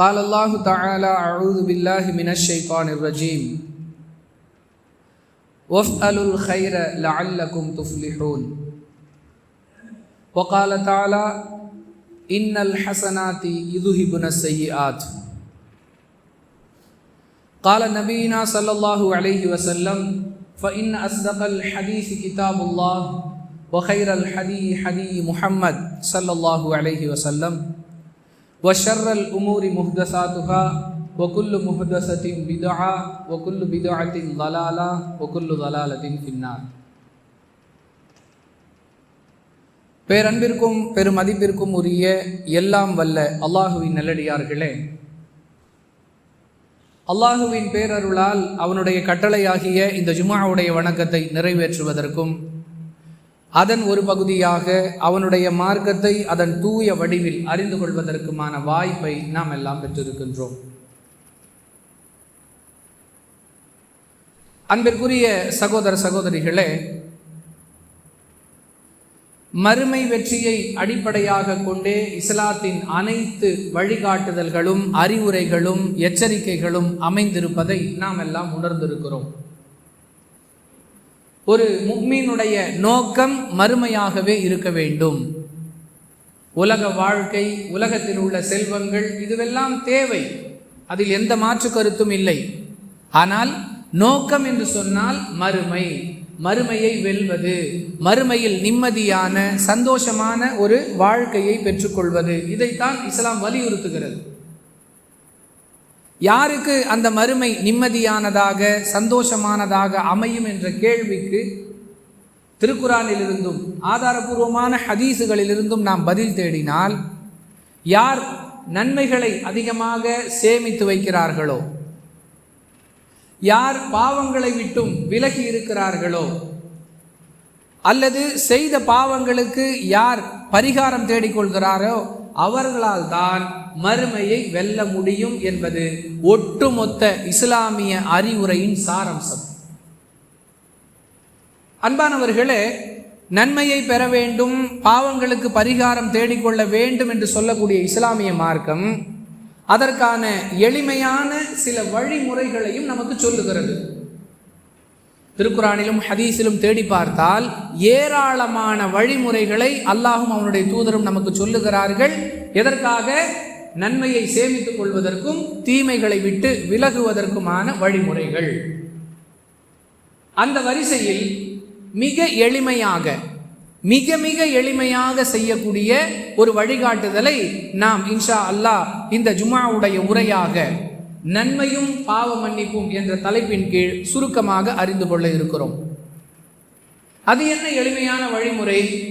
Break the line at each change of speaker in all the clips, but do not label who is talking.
قال الله تعالى أعوذ بالله من الشيطان الرجيم. وافعلوا الخير لعلكم تفلحون. وقال تعالى إن الحسنات يذهبن السيئات. قال نبينا صلى الله عليه وسلم فإن أصدق الحديث كتاب الله وخير الحدي حدي محمد صلى الله عليه وسلم. وشر الأمور محدثاتها وكل محدثة بدعة وكل بدعة ضلالة وكل ضلالة في النار பேரன்பிற்கும் பெருமதிப்பிற்கும் உரிய எல்லாம் வல்ல அல்லாஹுவின் நல்லடியார்களே அல்லாஹுவின் பேரருளால் அவனுடைய கட்டளையாகிய இந்த ஜுமாவுடைய வணக்கத்தை நிறைவேற்றுவதற்கும் அதன் ஒரு பகுதியாக அவனுடைய மார்க்கத்தை அதன் தூய வடிவில் அறிந்து கொள்வதற்குமான வாய்ப்பை நாம் எல்லாம் பெற்றிருக்கின்றோம். அன்பிற்குரிய சகோதர சகோதரிகளே மறுமை வெற்றியை அடிப்படையாக கொண்டே இஸ்லாத்தின் அனைத்து வழிகாட்டுதல்களும் அறிவுரைகளும் எச்சரிக்கைகளும் அமைந்திருப்பதை நாம் எல்லாம் உணர்ந்திருக்கிறோம். ஒரு முக்மீனுடைய நோக்கம் மறுமையாகவே இருக்க வேண்டும். உலக வாழ்க்கை உலகத்தில் உள்ள செல்வங்கள் இதுவெல்லாம் தேவை. அதில் எந்த மாற்று கருத்தும் இல்லை. ஆனால் நோக்கம் என்று சொன்னால் மறுமை. மறுமையை வெல்வது. மறுமையில் நிம்மதியான சந்தோஷமான ஒரு வாழ்க்கையை பெற்றுக்கொள்வது. இதைத்தான் இஸ்லாம் வலியுறுத்துகிறது. யாருக்கு அந்த மறுமை நிம்மதியானதாக சந்தோஷமானதாக அமையும் என்ற கேள்விக்கு திருக்குறானிலிருந்தும் ஆதாரபூர்வமான ஹதீஸுகளிலிருந்தும் நாம் பதில் தேடினால் யார் நன்மைகளை அதிகமாக சேமித்து வைக்கிறார்களோ யார் பாவங்களை விட்டும் விலகி இருக்கிறார்களோ அல்லது செய்த பாவங்களுக்கு யார் பரிகாரம் தேடிக்கொள்கிறாரோ அவர்களால் தான் மறுமையை வெல்ல முடியும் என்பது ஒட்டுமொத்த இஸ்லாமிய அறிவுரையின் சாரம்சம். அன்பானவர்களே நன்மையை பெற வேண்டும் பாவங்களுக்கு பரிகாரம் தேடிக்கொள்ள வேண்டும் என்று சொல்லக்கூடிய இஸ்லாமிய மார்க்கம் அதற்கான எளிமையான சில வழிமுறைகளையும் நமக்கு சொல்லுகிறது. திருக்குறானிலும் ஹதீஸிலும் தேடி பார்த்தால் ஏராளமான வழிமுறைகளை அல்லாஹும் அவனுடைய தூதரும் நமக்கு சொல்லுகிறார்கள். எதற்காக? நன்மையை சேமித்துக் கொள்வதற்கும் தீமைகளை விட்டு விலகுவதற்குமான வழிமுறைகள். அந்த வரிசையில் மிக எளிமையாக மிக மிக எளிமையாக செய்யக்கூடிய ஒரு வழிகாட்டுதலை நாம் இன்ஷா அல்லாஹ் இந்த ஜுமாவுடைய உரையாக நன்மையும் பாவ மன்னிப்பும் என்ற தலைப்பின் கீழ் சுருக்கமாக அறிந்து கொள்ள இருக்கிறோம். அது என்ன எளிமையான வழிமுறை?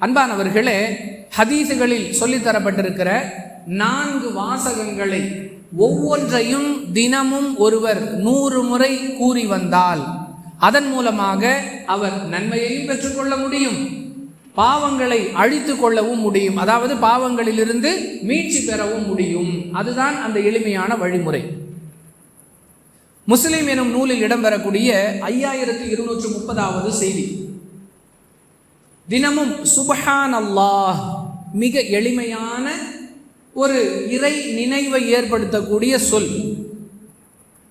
அன்பானவர்களே ஹதீசுகளில் சொல்லித்தரப்பட்டிருக்கிற நான்கு வாசகங்களை ஒவ்வொன்றையும் தினமும் ஒருவர் நூறு முறை கூறி வந்தால் அதன் மூலமாக அவர் நன்மையையும் பெற்றுக்கொள்ள முடியும். பாவங்களை அழித்து கொள்ளவும் முடியும். அதாவது பாவங்களிலிருந்து மீட்சி பெறவும் முடியும். அதுதான் அந்த எளிமையான வழிமுறை. முஸ்லிம் எனும் நூலில் இடம்பெறக்கூடிய ஐயாயிரத்தி இருநூற்று முப்பதாவது செய்தி. தினமும் சுபஹான் அல்லாஹ் மிக எளிமையான ஒரு இறை நினைவை ஏற்படுத்தக்கூடிய சொல்.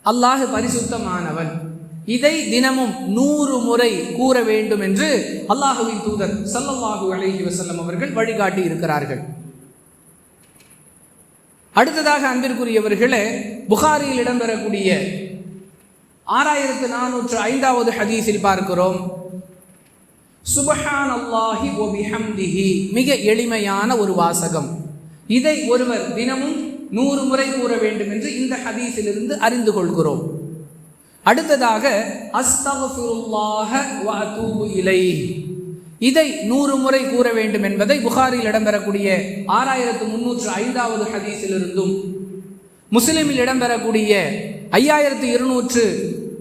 அல்லாஹ் பரிசுத்தமானவன். இதை தினமும் நூறு முறை கூற வேண்டும் என்று அல்லாஹுவின் தூதர் சல்லல்லாஹு அலஹி வசல்லம் அவர்கள் வழிகாட்டி இருக்கிறார்கள். அடுத்ததாக அன்பிற்குரியவர்களே புகாரியில் இடம்பெறக்கூடிய ஆறாயிரத்து நானூற்று ஐந்தாவது ஹதீஸில் பார்க்கிறோம். சுபஹான் அல்லாஹி ஒபிஹம்திஹி மிக எளிமையான ஒரு வாசகம். இதை ஒருவர் தினமும் நூறு முறை கூற வேண்டும் என்று இந்த ஹதீஸிலிருந்து அறிந்து கொள்கிறோம். அடுத்ததாக அஸ்தகுல்லாஹ இலை இதை நூறு முறை கூற வேண்டும் என்பதை புகாரில் இடம்பெறக்கூடிய ஆறாயிரத்து முன்னூற்று ஐந்தாவது ஹதீஸிலிருந்தும் முஸ்லிமில் இடம்பெறக்கூடிய ஐயாயிரத்து இருநூற்று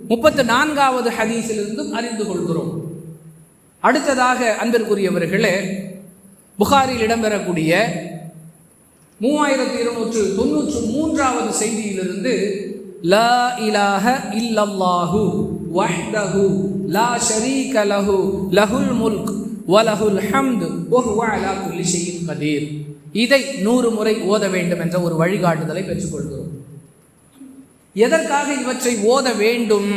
முப்பத்து நான்காவது ஹதீஸிலிருந்தும் அறிந்து கொள்கிறோம். அடுத்ததாக அன்பிற்குரியவர்களே புகாரில் இடம்பெறக்கூடிய மூவாயிரத்து இருநூற்று தொன்னூற்று மூன்றாவது செய்தியிலிருந்து லா இலாஹ இல்லல்லாஹு வஹ்தஹு லா ஷரீக லஹு லஹுல் முல்க் வலஹுல் ஹம்து வஹுவ அலா குல்லி ஷைஇன் கதீர். இதை நூறு முறை ஓத வேண்டும் என்ற ஒரு வழிகாட்டுதலை பெற்றுக்கொள்கிறோம். எதற்காக இவற்றை ஓத வேண்டும்?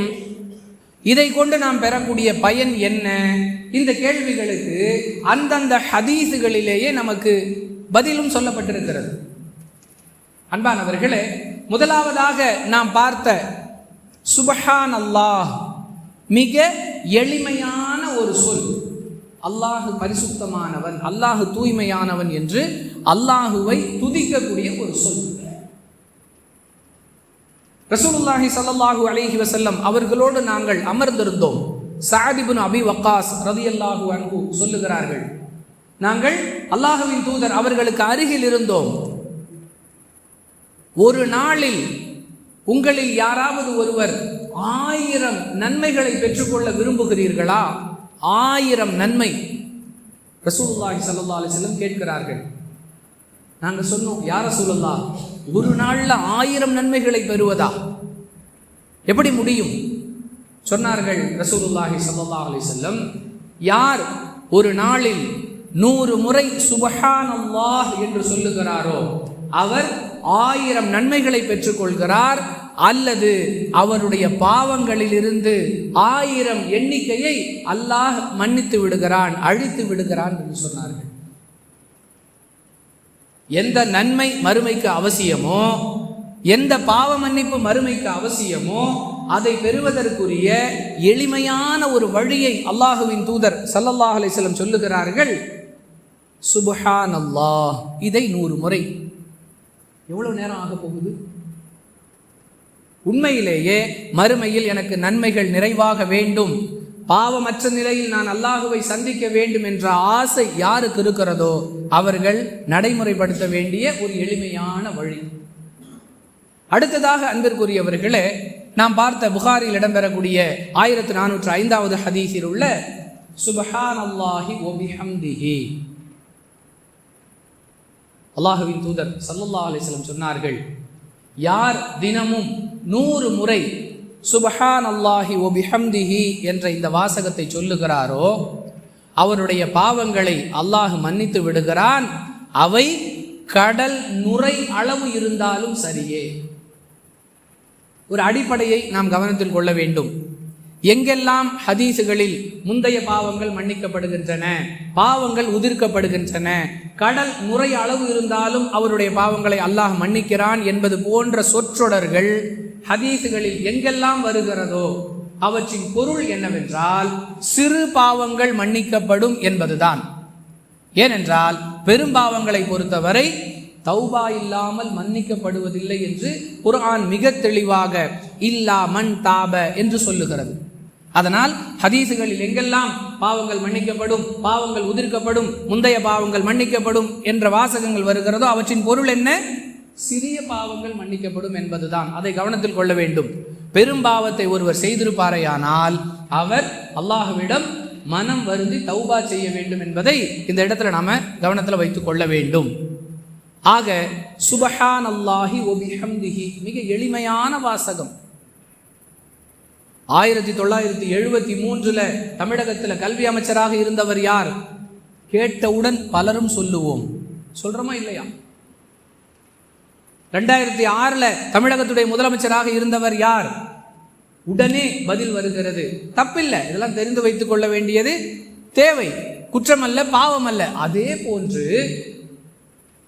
இதை கொண்டு நாம் பெறக்கூடிய பயன் என்ன? இந்த கேள்விகளுக்கு அந்தந்த ஹதீஸுகளிலேயே நமக்கு பதிலும் சொல்லப்பட்டிருக்கிறது. அன்பானவர்களே முதலாவதாக நாம் பார்த்த சுபஹான் அல்லாஹ் மிக எளிமையான ஒரு சொல். அல்லாஹு பரிசுத்தமானவன் அல்லாஹு தூய்மையானவன் என்று அல்லாஹுவை துதிக்கக்கூடிய ஒரு சொல். ரசூலுல்லாஹி சல்லாஹூ அலைஹி வசல்லம் அவர்களோடு நாங்கள் அமர்ந்திருந்தோம். சாதிபுன் அபி வக்காஸ் ரதி அல்லாஹு அன்பு சொல்லுகிறார்கள் நாங்கள் அல்லாஹுவின் தூதர் அவர்களுக்கு அருகில் இருந்தோம். ஒரு நாளில் உங்களில் யாராவது ஒருவர் ஆயிரம் நன்மைகளை பெற்றுக்கொள்ள விரும்புகிறீர்களா? ஆயிரம் நன்மை. ரசூலுல்லாஹி சல்லா அலைஹி கேட்கிறார்கள். நாங்கள் சொன்னோம் யார சொல்லலா ஒரு நாளில் ஆயிரம் நன்மைகளை பெறுவதா? எப்படி முடியும்? சொன்னார்கள் ரசூலுல்லாஹி சல்லா அலிசல்லம் யார் ஒரு நாளில் நூறு முறை சுபஹான் அல்லாஹ் என்று சொல்லுகிறாரோ அவர் ஆயிரம் நன்மைகளை பெற்றுக்கொள்கிறார் அல்லது அவருடைய பாவங்களிலிருந்து ஆயிரம் எண்ணிக்கையை அல்லாஹ் மன்னித்து விடுகிறான் அழித்து விடுகிறான் என்று சொன்னார்கள். எந்த நன்மை மறுமைக்கு அவசியமோ எந்த பாவ மன்னிப்பு மறுமைக்கு அவசியமோ அதை பெறுவதற்குரிய எளிமையான ஒரு வழியை அல்லாஹுவின் தூதர் சல்லல்லாஹ் அலிஸ்லம் சொல்லுகிறார்கள். சுபஹான் அல்லாஹ் இதை நூறு முறை. எவ்வளோ நேரம் ஆக போகுது? உண்மையிலேயே மறுமையில் எனக்கு நன்மைகள் நிறைவாக வேண்டும். பாவமற்ற நிலையில் நான் அல்லாஹுவை சந்திக்க வேண்டும் என்ற ஆசை யாருக்கு இருக்கிறதோ அவர்கள் நடைமுறைப்படுத்த வேண்டிய ஒரு எளிமையான வழி. அடுத்ததாக அன்பிற்குரியவர்களே நாம் பார்த்த புகாரில் இடம்பெறக்கூடிய ஆயிரத்து நானூற்று ஐந்தாவது ஹதீஸில் உள்ள சுபஹான் அல்லாஹி ஒபிஹம்திஹி அல்லாஹுவின் தூதர் சல்லல்லா அலிஸ்லம் சொன்னார்கள் யார் தினமும் நூறு முறை சுபஹான் அல்லாஹி ஒபிஹம்திஹி என்ற இந்த வாசகத்தை சொல்லுகிறாரோ அவருடைய பாவங்களை அல்லாஹ் மன்னித்து விடுகிறான். அவை கடல் நுரை அளவு இருந்தாலும் சரியே. ஒரு அடிப்படையை நாம் கவனத்தில் கொள்ள வேண்டும். எங்கெல்லாம் ஹதீசுகளில் முந்தைய பாவங்கள் மன்னிக்கப்படுகின்றன பாவங்கள் உதிர்க்கப்படுகின்றன கடல் முறை அளவு இருந்தாலும் அவருடைய பாவங்களை அல்லாஹ் மன்னிக்கிறான் என்பது போன்ற சொற்றொடர்கள் ஹதீசுகளில் எங்கெல்லாம் வருகிறதோ அவற்றின் பொருள் என்னவென்றால் சிறு பாவங்கள் மன்னிக்கப்படும் என்பதுதான். ஏனென்றால் பெரும்பாவங்களை பொறுத்தவரை தௌபா இல்லாமல் மன்னிக்கப்படுவதில்லை என்று குர்ஆன் மிக தெளிவாக இல்லா மண் தாப என்று சொல்லுகிறது. அதனால் ஹதீசுகளில் எங்கெல்லாம் பாவங்கள் மன்னிக்கப்படும் பாவங்கள் உதிர்க்கப்படும் முந்தைய பாவங்கள் மன்னிக்கப்படும் என்ற வாசகங்கள் வருகிறதோ அவற்றின் பொருள் என்ன? சிறிய பாவங்கள் மன்னிக்கப்படும் என்பதுதான். அதை கவனத்தில் கொள்ள வேண்டும். பெரும் பாவத்தை ஒருவர் செய்திருப்பாரையானால் அவர் அல்லாஹுவிடம் மனம் வருந்தி தௌபா செய்ய வேண்டும் என்பதை இந்த இடத்துல நாம கவனத்தில் வைத்துக் கொள்ள வேண்டும். ஆக சுபஹான் அல்லாஹி ஒபிஹம்திஹி மிக எளிமையான வாசகம். ஆயிரத்தி தொள்ளாயிரத்தி எழுபத்தி மூன்றுல தமிழகத்தில் கல்வி அமைச்சராக இருந்தவர் யார்? கேட்டவுடன் பலரும் சொல்லுவோம். சொல்றோமா இல்லையா? ரெண்டாயிரத்தி ஆறுல தமிழகத்துடைய முதலமைச்சராக இருந்தவர் யார்? உடனே பதில் வருகிறது. தப்பில்லை. இதெல்லாம் தெரிந்து வைத்துக் கொள்ள வேண்டியது தேவை. குற்றம் அல்ல பாவம் அல்ல அதே போன்று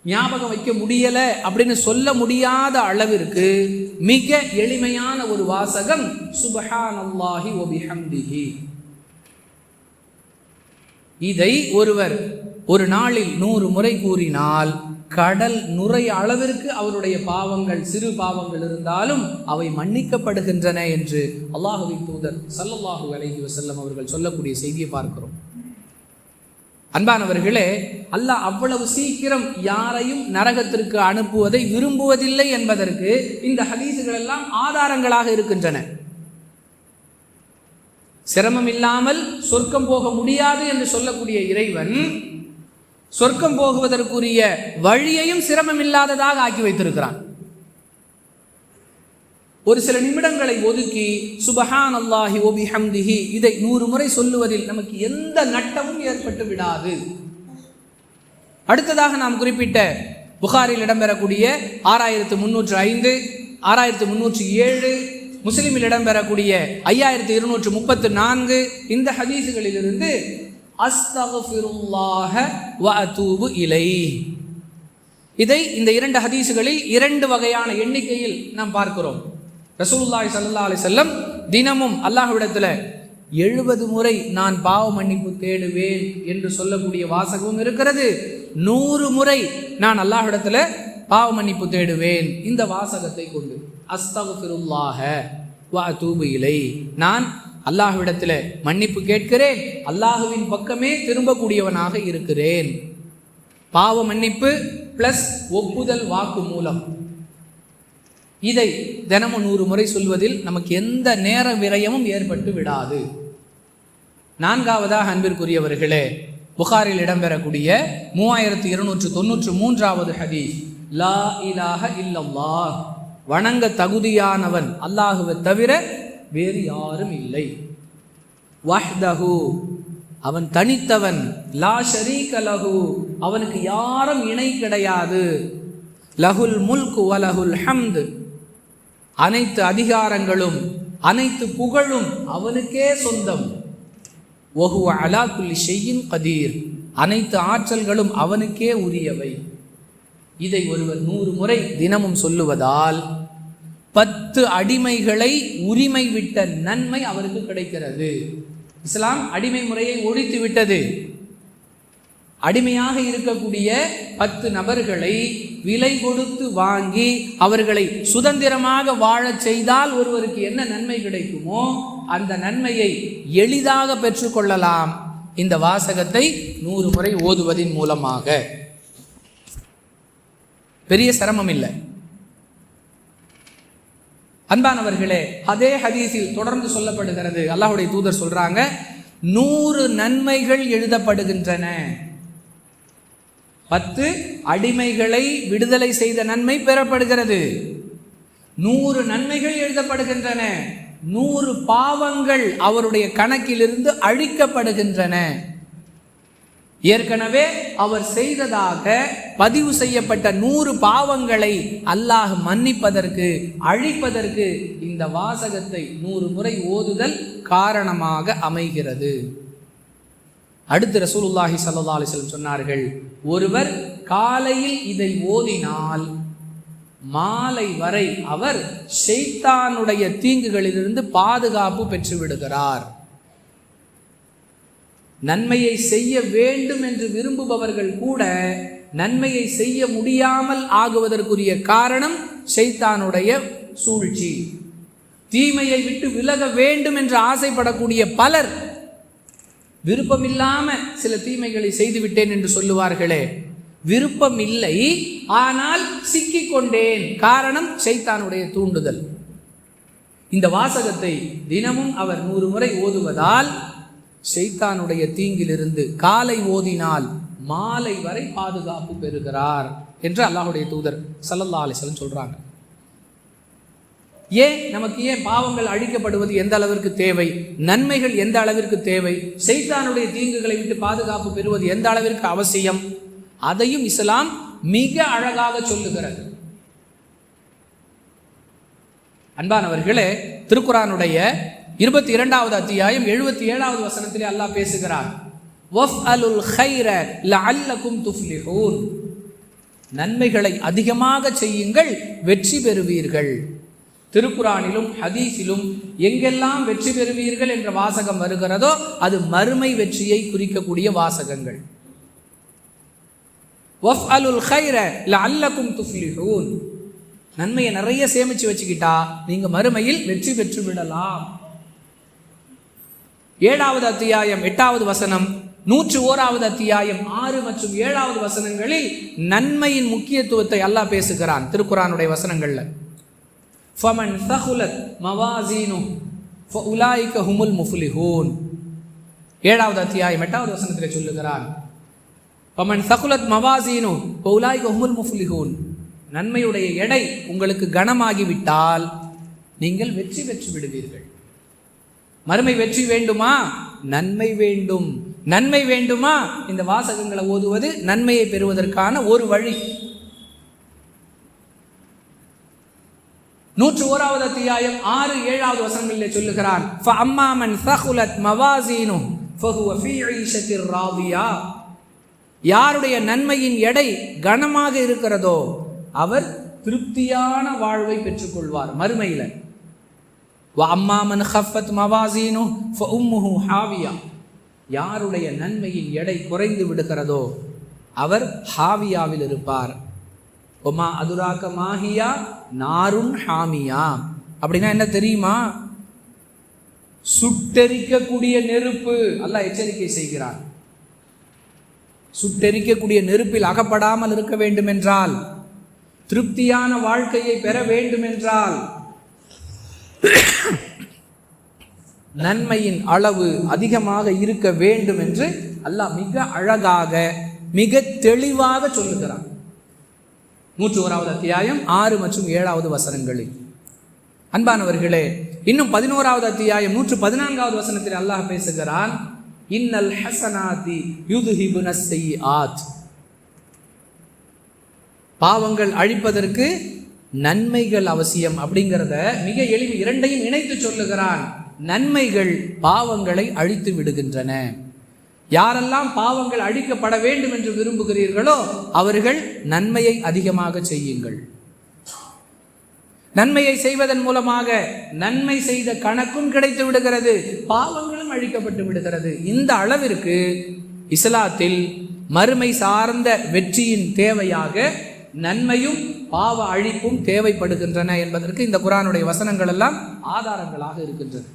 ஞாபகம் வைக்க முடியலை அப்படின்னு சொல்ல முடியாத அளவிற்கு மிக எளிமையான ஒரு வாசகம் சுபஹான் அல்லாஹி ஒபிஹம்திஹி இதை ஒருவர் ஒரு நாளில் நூறு முறை கூறினால் கடல் நுரை அளவிற்கு அவருடைய பாவங்கள் சிறு பாவங்கள் இருந்தாலும் அவை மன்னிக்கப்படுகின்றன என்று அல்லாஹுவின் தூதர் சல்லல்லாஹு அலஹி வசல்லம் அவர்கள் சொல்லக்கூடிய செய்தியை பார்க்கிறோம். அன்பானவர்களே அல்லாஹ் அவ்வளவு சீக்கிரம் யாரையும் நரகத்திற்கு அனுப்புவதை விரும்புவதில்லை என்பதற்கு இந்த ஹதீசுகள் எல்லாம் ஆதாரங்களாக இருக்கின்றன. சிரமம் இல்லாமல் சொர்க்கம் போக முடியாது என்று சொல்லக்கூடிய இறைவன் சொர்க்கம் போகுவதற்குரிய வழியையும் சிரமம் இல்லாததாக ஆக்கி வைத்திருக்கிறான். ஒரு சில நிமிடங்களை ஒதுக்கி சுபஹான் அல்லாஹி ஓபி ஹம்திஹி இதை நூறு முறை சொல்லுவதில் நமக்கு எந்த நட்டமும் ஏற்பட்டு விடாது. அடுத்ததாக நாம் குறிப்பிட்ட புகாரில் இடம்பெறக்கூடிய ஆறாயிரத்து முன்னூற்று ஐந்து ஆறாயிரத்து முன்னூற்று ஏழு முஸ்லீமில் இடம்பெறக்கூடிய ஐயாயிரத்து இருநூற்று முப்பத்து நான்கு இந்த ஹதீஸுகளிலிருந்து அஸ்தகுல்லாஹ வ அதூபு இலை இதை இந்த இரண்டு ஹதீஸுகளில் இரண்டு வகையான எண்ணிக்கையில் நாம் பார்க்கிறோம். ரசூல்லாய் சல்லா அலி செல்லம் தினமும் அல்லாஹ்விடத்தில் எழுபது முறை நான் பாவ மன்னிப்பு தேடுவேன் என்று சொல்லக்கூடிய வாசகமும் இருக்கிறது. நூறு முறை நான் அல்லாஹ்விடத்தில் பாவ மன்னிப்பு தேடுவேன். இந்த வாசகத்தை கொண்டு அஸ்தகுல்லாஹ வா தூபு இலை. நான் அல்லாஹ்விடத்தில் மன்னிப்பு கேட்கிறேன். அல்லாஹுவின் பக்கமே திரும்பக்கூடியவனாக இருக்கிறேன். பாவ மன்னிப்பு பிளஸ் ஒப்புதல் வாக்கு மூலம். இதை தினமும் நூறு முறை சொல்வதில் நமக்கு எந்த நேர விரயமும் ஏற்பட்டு விடாது. நான்காவதாக அன்பிற்குரியவர்களே புகாரில் இடம்பெறக்கூடிய மூவாயிரத்து இருநூற்று தொன்னூற்று மூன்றாவது ஹதீஸ் லா இலாக இல்லல்லாஹ். வணங்க தகுதியானவன் அல்லாஹுவை தவிர வேறு யாரும் இல்லை. வஹ்தஹு அவன் தனித்தவன் லா ஷரீக லஹு அவனுக்கு யாரும் இணை கிடையாது. லஹுல் முல்கு வலஹுல் ஹம்து. அனைத்து அதிகாரங்களும் அனைத்து புகழும் அவனுக்கே சொந்தம். ஒகுவ அலா குல்லி ஷெய்யின் கதீர். அனைத்து ஆற்றல்களும் அவனுக்கே உரியவை. இதை ஒருவர் நூறு முறை தினமும் சொல்லுவதால் பத்து அடிமைகளை உரிமை விட்ட நன்மை அவருக்கு கிடைக்கிறது. இஸ்லாம் அடிமை முறையை ஒழித்து விட்டது. அடிமையாக இருக்கக்கூடிய பத்து நபர்களை விலை கொடுத்து வாங்கி அவர்களை சுதந்திரமாக வாழச் செய்தால் ஒருவருக்கு என்ன நன்மை கிடைக்குமோ அந்த நன்மையை எளிதாக பெற்றுக்கொள்ளலாம். இந்த வாசகத்தை நூறு முறை ஓதுவதின் மூலமாக. பெரிய சிரமம் இல்லை. அன்பானவர்களே அதே ஹதீஸில் தொடர்ந்து சொல்லப்படுகிறது. அல்லாஹுடைய தூதர் சொல்றாங்க நூறு நன்மைகள் எழுதப்படுகின்றன. பத்து அடிமைகளை விடுதலை செய்த நன்மை பெறப்படுகிறது. நூறு நன்மைகள் எழுதப்படுகின்றன. நூறு பாவங்கள் அவருடைய கணக்கிலிருந்து அழிக்கப்படுகின்றன. ஏற்கனவே அவர் செய்ததாக பதிவு செய்யப்பட்ட நூறு பாவங்களை அல்லாஹ் மன்னிப்பதற்கு அழிப்பதற்கு இந்த வாசகத்தை நூறு முறை ஓதுதல் காரணமாக அமைகிறது. அடுத்து ரசூலுல்லாஹி சல்லா அலிஸ்லம் சொன்னார்கள் ஒருவர் காலையில் இதை ஓதினால் மாலை வரை அவர் ஷெய்தானுடைய தீங்குகளிலிருந்து பாதுகாப்பு பெற்று விடுகிறார். நன்மையை செய்ய வேண்டும் என்று விரும்புபவர்கள் கூட நன்மையை செய்ய முடியாமல் ஆகுவதற்குரிய காரணம் ஷைத்தானுடைய சூழ்ச்சி. தீமையை விட்டு விலக வேண்டும் என்று ஆசைப்படக்கூடிய பலர் விருப்பமில்லாமல் சில தீமைகளை செய்துவிட்டேன் என்று சொல்லுவார்களே. விருப்பம் இல்லை ஆனால் சிக்கிக் கொண்டேன் காரணம் சைத்தானுடைய தூண்டுதல். இந்த வாசகத்தை தினமும் அவர் நூறு முறை ஓதுவதால் ஷைத்தானுடைய தீங்கிலிருந்து காலை ஓதினால் மாலை வரை பாதுகாப்பு பெறுகிறார் என்று அல்லாஹுடைய தூதர் சல்லல்லா அலிஸ்லம் சொல்றாங்க. ஏன் நமக்கு ஏன் பாவங்கள் அழிக்கப்படுவது எந்த அளவிற்கு தேவை? நன்மைகள் எந்த அளவிற்கு தேவை? செய்தானுடைய தீங்குகளை விட்டு பாதுகாப்பு பெறுவது எந்த அளவிற்கு அவசியம்? அதையும் இஸ்லாம் மிக அழகாக சொல்லுகிறது. அன்பானவர்களே திருக்குறானுடைய இருபத்தி இரண்டாவது அத்தியாயம் எழுபத்தி ஏழாவது வசனத்திலே அல்லாஹ் பேசுகிறார் வஃப் அலுல் ஹைர லஅல்லகும் துஃப்லிஹூன். நன்மைகளை அதிகமாக செய்யுங்கள் வெற்றி பெறுவீர்கள். திருக்குறானிலும் ஹதீஸிலும் எங்கெல்லாம் வெற்றி பெறுவீர்கள் என்ற வாசகம் வருகிறதோ அது மறுமை வெற்றியை குறிக்கக்கூடிய வாசகங்கள். ஒஃப் அலுல் ஹைர லஅல்லகும் துஃப்லிஹூன். நன்மையை நிறைய சேமிச்சு வச்சுக்கிட்டா நீங்க மறுமையில் வெற்றி பெற்று விடலாம். ஏழாவது அத்தியாயம் எட்டாவது வசனம் நூற்று ஓராவது அத்தியாயம் ஆறு மற்றும் ஏழாவது வசனங்களில் நன்மையின் முக்கியத்துவத்தை அல்லாஹ் பேசுகிறான் திருக்குறானுடைய வசனங்கள்ல. ஃபமன் தகுலத் மவாசீனு உலாய்க ஹுமுல் முஃப்லிஹூன் ஏழாவது அத்தியாயம் எட்டாவது வசனத்தில் சொல்லுகிறான் பமன் சகுலத் மவாசீனு உலாய்க ஹுமுல் முஃப்லிஹூன் நன்மையுடைய எடை உங்களுக்கு கனமாகிவிட்டால் நீங்கள் வெற்றி பெற்று விடுவீர்கள் மறுமை வெற்றி வேண்டுமா நன்மை வேண்டும் நன்மை வேண்டுமா இந்த வாசகங்களை ஓதுவது நன்மையை பெறுவதற்கான ஒரு வழி நூற்று ஓராவது அத்தியாயம் ஆறு ஏழாவது வசனங்களிலே சொல்லுகிறான் அம்மாமன் சகுலத் மவாசீனு ஃபஹுவ யாருடைய நன்மையின் எடை கனமாக இருக்கிறதோ அவர் திருப்தியான வாழ்வை பெற்றுக்கொள்வார் மறுமையில். அம்மாமன் ஹஃபத் மவாசீனு உம்முஹு ஹாவியா. யாருடைய நன்மையின் எடை குறைந்து விடுகிறதோ அவர் ஹாவியாவில் இருப்பார். ஒமா அதுராக்க மாஹியா நாரும் ஹாமியா. அப்படின்னா என்ன தெரியுமா? சுட்டெரிக்கக்கூடிய நெருப்பு. அல்லாஹ் எச்சரிக்கை செய்கிறார் சுட்டெரிக்கக்கூடிய நெருப்பில் அகப்படாமல் இருக்க வேண்டுமென்றால் திருப்தியான வாழ்க்கையை பெற வேண்டுமென்றால் நன்மையின் அளவு அதிகமாக இருக்க வேண்டும் என்று அல்லாஹ் மிக அழகாக மிக தெளிவாக சொல்லுகிறான். நூற்று ஓராவது அத்தியாயம் ஆறு மற்றும் ஏழாவது வசனங்களில். அன்பானவர்களே இன்னும் பதினோராவது அத்தியாயம் நூற்று பதினான்காவது வசனத்தில் அல்லாஹ் பேசுகிறான் இன்னல் ஹசனாதி யுதுஹிபுன ஆத் பாவங்கள் அழிப்பதற்கு நன்மைகள் அவசியம் அப்படிங்கிறத மிக எளிமை இரண்டையும் இணைத்து சொல்லுகிறான். நன்மைகள் பாவங்களை அழித்து விடுகின்றன. யாரெல்லாம் பாவங்கள் அழிக்கப்பட வேண்டும் என்று விரும்புகிறீர்களோ அவர்கள் நன்மையை அதிகமாக செய்யுங்கள். நன்மையை செய்வதன் மூலமாக நன்மை செய்த கணக்கும் கிடைத்து விடுகிறது பாவங்களும் அழிக்கப்பட்டு விடுகிறது. இந்த அளவிற்கு இஸ்லாத்தில் மறுமை சார்ந்த வெற்றியின் தேவையாக நன்மையும் பாவ அழிப்பும் தேவைப்படுகின்றன என்பதற்கு இந்த குரானுடைய வசனங்கள் எல்லாம் ஆதாரங்களாக இருக்கின்றன.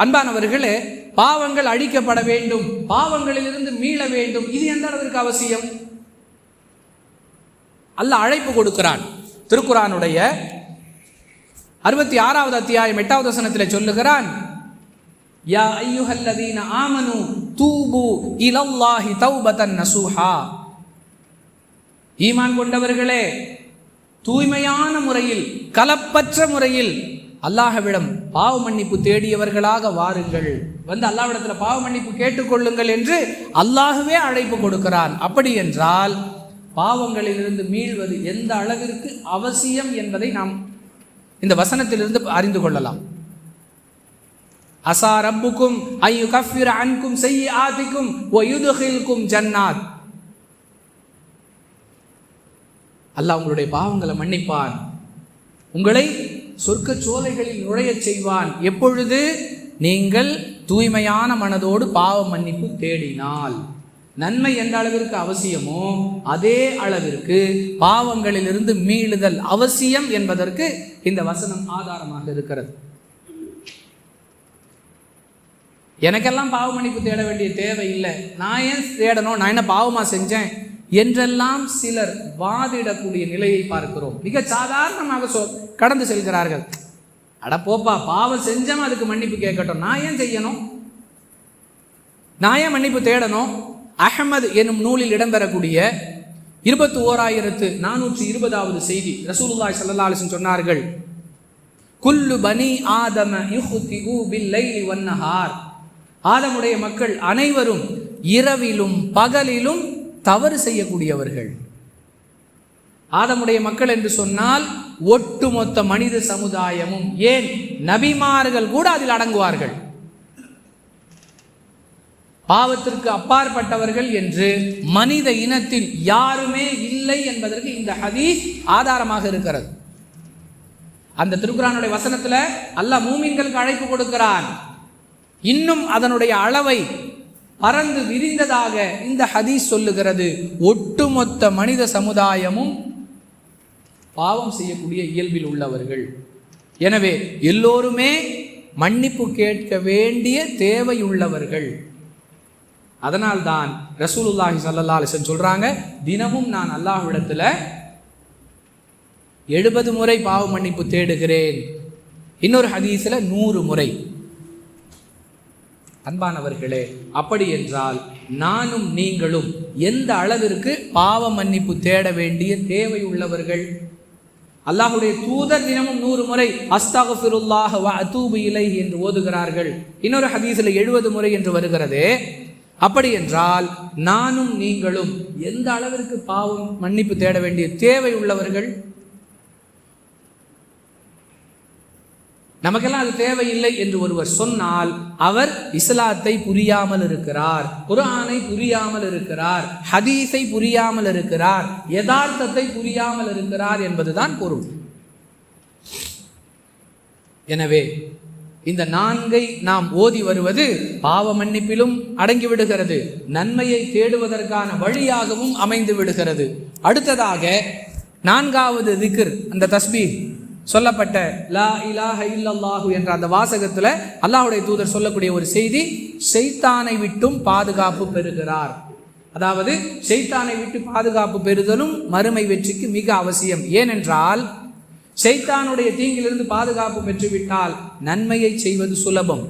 அன்பானவர்களே பாவங்கள் அழிக்கப்பட வேண்டும். பாவங்களிலிருந்து மீள வேண்டும். இது எந்த அளவிற்கு அவசியம்? அல்ல அழைப்பு கொடுக்கிறான். திருக்குறானுடைய அறுபத்தி ஆறாவது அத்தியாயம் எட்டாவது வசனத்தில் சொல்லுகிறான் யா ஐயுஹல்லதீன ஆமனு தூபு இலல்லாஹி தௌபதன் நசூஹா. ஈமான் கொண்டவர்களே தூய்மையான முறையில் கலப்பற்ற முறையில் அல்லாஹவிடம் பாவ மன்னிப்பு தேடியவர்களாக வாருங்கள். வந்து அல்லாவிடத்தில் பாவ மன்னிப்பு கேட்டுக்கொள்ளுங்கள் என்று அல்லாஹுவே அழைப்பு கொடுக்கிறான். அப்படி என்றால் பாவங்களிலிருந்து மீள்வது எந்த அளவிற்கு அவசியம் என்பதை நாம் இந்த வசனத்திலிருந்து அறிந்து கொள்ளலாம். அசா ரப்புக்கும் ஐயு கஃபிர அன்கும் செய்ய ஆதிக்கும் ஒயுதுகில்கும் ஜன்னாத். அல்லாஹ் உங்களுடைய பாவங்களை மன்னிப்பான். உங்களை சொர்க்க சோலைகளில் நுழையச் செய்வான். எப்பொழுது? நீங்கள் தூய்மையான மனதோடு பாவ மன்னிப்பு தேடினால். நன்மை எந்த அளவிற்கு அவசியமோ அதே அளவிற்கு பாவங்களிலிருந்து மீளுதல் அவசியம் என்பதற்கு இந்த வசனம் ஆதாரமாக இருக்கிறது. எனக்கெல்லாம் பாவ மன்னிப்பு தேட வேண்டிய தேவை இல்லை நான் ஏன் தேடணும்? நான் என்ன பாவமாக செஞ்சேன்? என்றெல்லாம் சிலர் வாதிடக்கூடிய நிலையை பார்க்கிறோம். மிக சாதாரணமாக சொ கடந்து செல்கிறார்கள். அட போப்பா பாவம் செஞ்சவன் அதுக்கு மன்னிப்பு கேட்கட்டும். நான் ஏன் செய்யணும்? நான் ஏன் மன்னிப்பு தேடணும்? அகமது என்னும் நூலில் இடம்பெறக்கூடிய இருபத்தி ஓராயிரத்து நானூற்றி இருபதாவது செய்தி ரசூலுல்லாய் சல்லா அலிசன் சொன்னார்கள். குல்லு பனி ஆதம லைலி வன்னஹார் ஆதமுடைய மக்கள் அனைவரும் இரவிலும் பகலிலும் தவறு செய்யக்கூடியவர்கள். ஆதமுடைய மக்கள் என்று சொன்னால் ஒட்டுமொத்த மனித சமுதாயமும் ஏன் நபிமார்கள் கூட அதில் அடங்குவார்கள். பாவத்திற்கு அப்பாற்பட்டவர்கள் என்று மனித இனத்தில் யாருமே இல்லை என்பதற்கு இந்த ஹதீஸ் ஆதாரமாக இருக்கிறது. அந்த திருக்குறானுடைய வசனத்தில் அல்லாஹ் மூமின்களுக்கு அழைப்பு கொடுக்கிறான். இன்னும் அதனுடைய அளவை பறந்து விரிந்ததாக இந்த ஹதீஸ் சொல்லுகிறது. ஒட்டுமொத்த மனித சமுதாயமும் பாவம் செய்யக்கூடிய இயல்பில் உள்ளவர்கள். எனவே எல்லோருமே மன்னிப்பு கேட்க வேண்டிய தேவையுள்ளவர்கள். அதனால்தான் ரசூலுல்லாஹி சல்லா அலிசன் சொல்கிறாங்க தினமும் நான் அல்லாஹ்விடத்தில் எழுபது முறை பாவ மன்னிப்பு தேடுகிறேன். இன்னொரு ஹதீஸில் நூறு முறை. அன்பானவர்களே அப்படி என்றால் நானும் நீங்களும் எந்த அளவிற்கு பாவ மன்னிப்பு தேட வேண்டிய தேவை உள்ளவர்கள்? அல்லாஹுடைய தூதர் தினமும் நூறு முறை அஸ்தகஃபிருல்லாஹ் வ அதூபு இலை என்று ஓதுகிறார்கள். இன்னொரு ஹதீஸில் எழுபது முறை என்று வருகிறது. அப்படி என்றால் நானும் நீங்களும் எந்த அளவிற்கு பாவம் மன்னிப்பு தேட வேண்டிய தேவை உள்ளவர்கள்? நமக்கெல்லாம் அது தேவையில்லை என்று ஒருவர் சொன்னால் அவர் இஸ்லாத்தை புரியாமல் இருக்கிறார் குர்ஆனை புரியாமல் இருக்கிறார் ஹதீஸை புரியாமல் இருக்கிறார் யதார்த்தத்தை புரியாமல் இருக்கிறார் என்பதுதான் பொருள். எனவே இந்த நான்கை நாம் ஓதி வருவது பாவ மன்னிப்பிலும் அடங்கி விடுகிறது நன்மையை தேடுவதற்கான வழியாகவும் அமைந்து விடுகிறது. அடுத்ததாக நான்காவது திக்ர் அந்த தஸ்பீர். சொல்லப்பட்ட லா இலாஹ இல்லல்லாஹு என்ற அந்த வாசகத்தில் அல்லாஹுடைய தூதர் சொல்லக்கூடிய ஒரு செய்தி ஷைத்தானை விட்டும் பாதுகாப்பு பெறுகிறார். அதாவது செய்தானை விட்டு பாதுகாப்பு பெறுதலும் மறுமை வெற்றிக்கு மிக அவசியம். ஏனென்றால் செய்தானுடைய தீங்கிலிருந்து பாதுகாப்பு பெற்றுவிட்டால் நன்மையை செய்வது சுலபம்.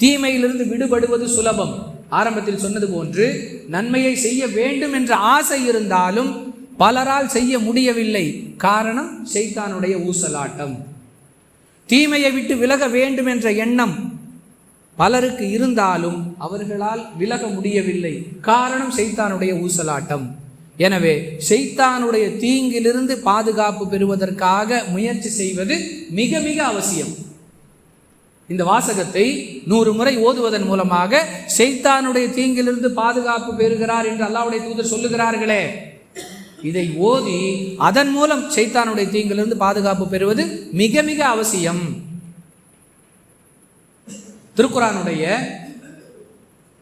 தீமையிலிருந்து விடுபடுவது சுலபம். ஆரம்பத்தில் சொன்னது போன்று நன்மையை செய்ய வேண்டும் என்ற ஆசை இருந்தாலும் பலரால் செய்ய முடியவில்லை. காரணம் செய்தானுடைய ஊசலாட்டம். தீமையை விட்டு விலக வேண்டும் என்ற எண்ணம் பலருக்கு இருந்தாலும் அவர்களால் விலக முடியவில்லை. காரணம் செய்தானுடைய ஊசலாட்டம். எனவே செய்தானுடைய தீங்கிலிருந்து பாதுகாப்பு பெறுவதற்காக முயற்சி செய்வது மிக மிக அவசியம். இந்த வாசகத்தை நூறு முறை ஓதுவதன் மூலமாக செய்தானுடைய தீங்கிலிருந்து பாதுகாப்பு பெறுகிறார் என்று அல்லாவுடைய தூதர் சொல்லுகிறார்களே. இதை ஓதி அதன் மூலம் சைத்தானுடைய தீங்கிலிருந்து பாதுகாப்பு பெறுவது மிக மிக அவசியம். திருக்குறானுடைய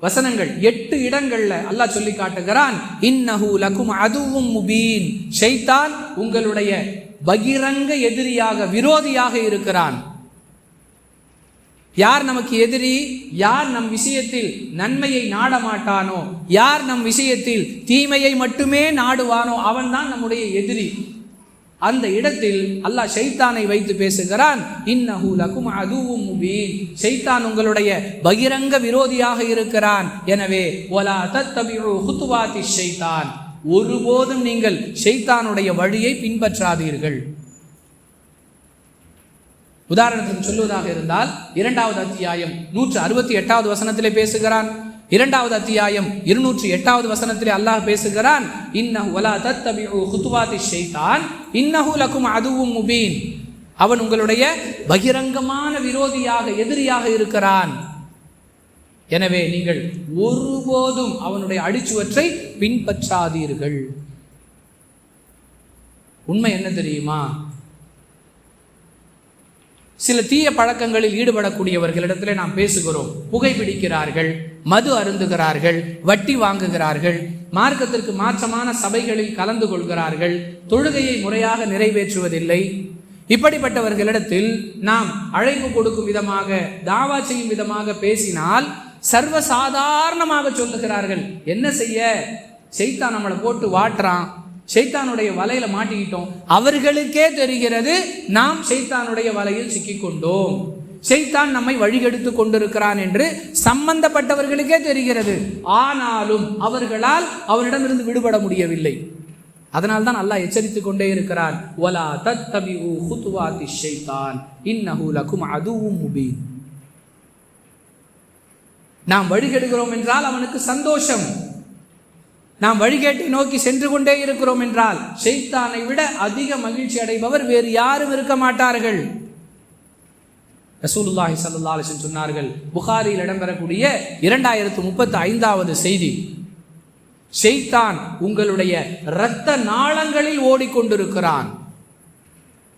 வசனங்கள் எட்டு இடங்கள்ல அல்லாஹ் சொல்லி காட்டுகிறான் இன்னஹு லக்கும் அதுவும் முபீன். ஷைத்தான் உங்களுடைய பகிரங்க எதிரியாக விரோதியாக இருக்கிறான். யார் நமக்கு எதிரி? யார் நம் விஷயத்தில் நன்மையை நாட மாட்டானோ யார் நம் விஷயத்தில் தீமையை மட்டுமே நாடுவானோ? அவன்தான் நம்முடைய எதிரி. அந்த இடத்தில் அல்லாஹ் ஷைத்தானை வைத்து பேசுகிறான் இன்னஹு லகும் அதுவும் முபீன். ஷைத்தான் உங்களுடைய பகிரங்க விரோதியாக இருக்கிறான். எனவே ஒலா தத்தபிஉ ஹுத்துவாத்தி ஷைத்தான். ஒருபோதும் நீங்கள் ஷைத்தானுடைய வழியை பின்பற்றாதீர்கள். உதாரணத்துக்கு சொல்லுவதாக இருந்தால் இரண்டாவது அத்தியாயம் நூற்று அறுபத்தி எட்டாவது வசனத்திலே பேசுகிறான். இரண்டாவது அத்தியாயம் இருநூற்றி எட்டாவது வசனத்திலே அல்லாஹ் பேசுகிறான். இன்னஹு வலா லக்கும் அதுவும் முபீன். அவன் உங்களுடைய பகிரங்கமான விரோதியாக எதிரியாக இருக்கிறான். எனவே நீங்கள் ஒருபோதும் அவனுடைய அடிச்சுவற்றை பின்பற்றாதீர்கள். உண்மை என்ன தெரியுமா? சில தீய பழக்கங்களில் ஈடுபடக்கூடியவர்களிடத்தில் நாம் பேசுகிறோம். புகைப்பிடிக்கிறார்கள் மது அருந்துகிறார்கள் வட்டி வாங்குகிறார்கள் மார்க்கத்திற்கு மாற்றமான சபைகளில் கலந்து கொள்கிறார்கள் தொழுகையை முறையாக நிறைவேற்றுவதில்லை. இப்படிப்பட்டவர்களிடத்தில் நாம் அழைப்பு கொடுக்கும் விதமாக தாவா செய்யும் விதமாக பேசினால் சர்வசாதாரணமாக சொல்லுகிறார்கள். என்ன செய்ய? செய்தான் நம்மளை போட்டு வாட்டுறான். சைத்தானுடைய வலையில மாட்டிக்கிட்டோம். அவர்களுக்கே தெரிகிறது நாம் சைத்தானுடைய வலையில் சிக்கிக்கொண்டோம். செய்தான் நம்மை வழிகெடுத்து கொண்டிருக்கிறான் என்று சம்பந்தப்பட்டவர்களுக்கே தெரிகிறது. ஆனாலும் அவர்களால் அவனிடமிருந்து விடுபட முடியவில்லை. அதனால் தான் அல்லாஹ் எச்சரித்துக் கொண்டே இருக்கிறான். வலா தத்தபிஉ ஹுத்துவாத்தி ஷைத்தான். இன்னஹு லகும் அதுவும் முபீன். நாம் வழிகெடுகிறோம் என்றால் அவனுக்கு சந்தோஷம். நாம் வழிகேட்டை நோக்கி சென்று கொண்டே இருக்கிறோம் என்றால் செய்தானை விட அதிக மகிழ்ச்சி அடைபவர் வேறு யாரும் இருக்க மாட்டார்கள். ரசூலுல்லாஹி சல்லா அலிசன் சொன்னார்கள் புகாரியில் இடம்பெறக்கூடிய இரண்டாயிரத்து முப்பத்தி ஐந்தாவது செய்தி செய்தான் உங்களுடைய இரத்த நாளங்களில் ஓடிக்கொண்டிருக்கிறான்.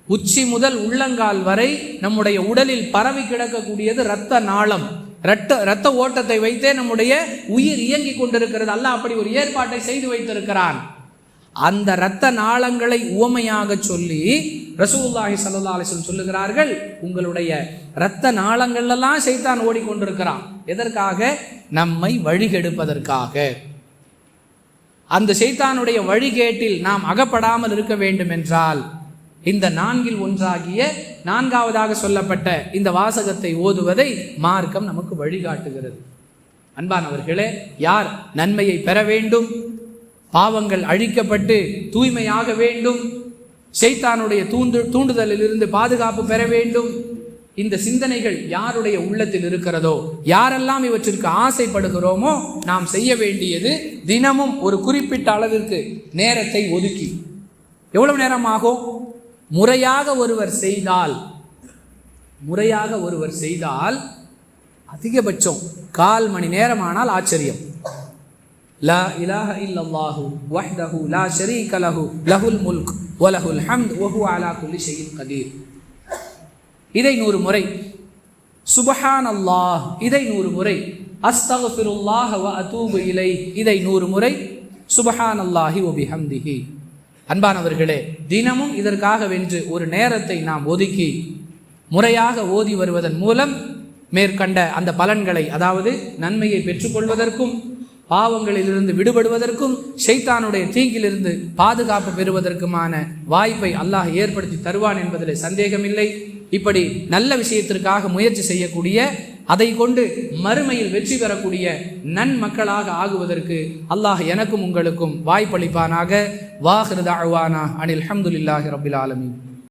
உச்சி முதல் உள்ளங்கால் வரை நம்முடைய உடலில் பரவி கிடக்கக்கூடியது இரத்த நாளம். ரத்த இரத்த ஓட்டத்தை வைத்தே நம்முடைய உயிர் இயங்கிக் கொண்டிருக்கிறது. அல்லாஹ் அப்படி ஒரு ஏற்பாட்டை செய்து வைத்திருக்கிறான். அந்த இரத்த நாளங்களை உவமையாக சொல்லி ரசூல்லாஹி சல்லா அலைஹி சொல்லுகிறார்கள் உங்களுடைய இரத்த நாளங்கள்லாம் சைத்தான் ஓடிக்கொண்டிருக்கிறான். எதற்காக? நம்மை வழிகெடுப்பதற்காக. அந்த சைத்தானுடைய வழிகேட்டில் நாம் அகப்படாமல் இருக்க வேண்டும் என்றால் இந்த நான்கில் ஒன்றாகிய நான்காவதாக சொல்லப்பட்ட இந்த வாசகத்தை ஓதுவதை மார்க்கம் நமக்கு வழிகாட்டுகிறது. அன்பானவர்களே யார் நன்மையை பெற வேண்டும்? பாவங்கள் அழிக்கப்பட்டு தூய்மையாக வேண்டும்? செய்தானுடைய தூண்டு தூண்டுதலிலிருந்து பாதுகாப்பு பெற வேண்டும்? இந்த சிந்தனைகள் யாருடைய உள்ளத்தில் இருக்கிறதோ யாரெல்லாம் இவற்றிற்கு ஆசைப்படுகிறோமோ நாம் செய்ய வேண்டியது தினமும் ஒரு குறிப்பிட்ட அளவிற்கு நேரத்தை ஒதுக்கி. எவ்வளவு நேரம் ஆகும்? முறையாக ஒருவர் செய்தால் முறையாக ஒருவர் செய்தால் அதிகபட்சம் கால் மணி நேரமானால் ஆச்சரியம். லா இலாஹ இல்லல்லாஹு வஹ்தஹு லா ஷரீக லஹு லஹுல் முல்க் வலஹுல் ஹம்த் வஹு அலா குல்லி ஷைஇன் கதீர். இதை நூறு முறை. சுபஹான் அல்லாஹ் இதை நூறு முறை. அஸ்தகுல்லாஹ வ அதூபு இலை இதை நூறு முறை. சுபஹான் அல்லாஹி ஒபிஹம்திஹி அன்பானவர்களே தினமும் இதற்காக வென்று ஒரு நேரத்தை நாம் ஒதுக்கி முறையாக ஓதி வருவதன் மூலம் மேற்கண்ட அந்த பலன்களை அதாவது நன்மையை பெற்றுக்கொள்வதற்கும் பாவங்களிலிருந்து விடுபடுவதற்கும் ஷைத்தானுடைய தீங்கிலிருந்து பாதுகாப்பு பெறுவதற்குமான வாய்ப்பை அல்லாஹ் ஏற்படுத்தி தருவான் என்பதில் சந்தேகமில்லை. இப்படி நல்ல விஷயத்திற்காக முயற்சி செய்யக்கூடிய அதை கொண்டு மறுமையில் வெற்றி பெறக்கூடிய நன்மக்களாக ஆகுவதற்கு அல்லாஹ் எனக்கும் உங்களுக்கும் வாய்ப்பளிப்பானாக. வாஹிருதாழ்வானா அனில் அஹமதுல்லாஹி ரபில் ஆலமின்.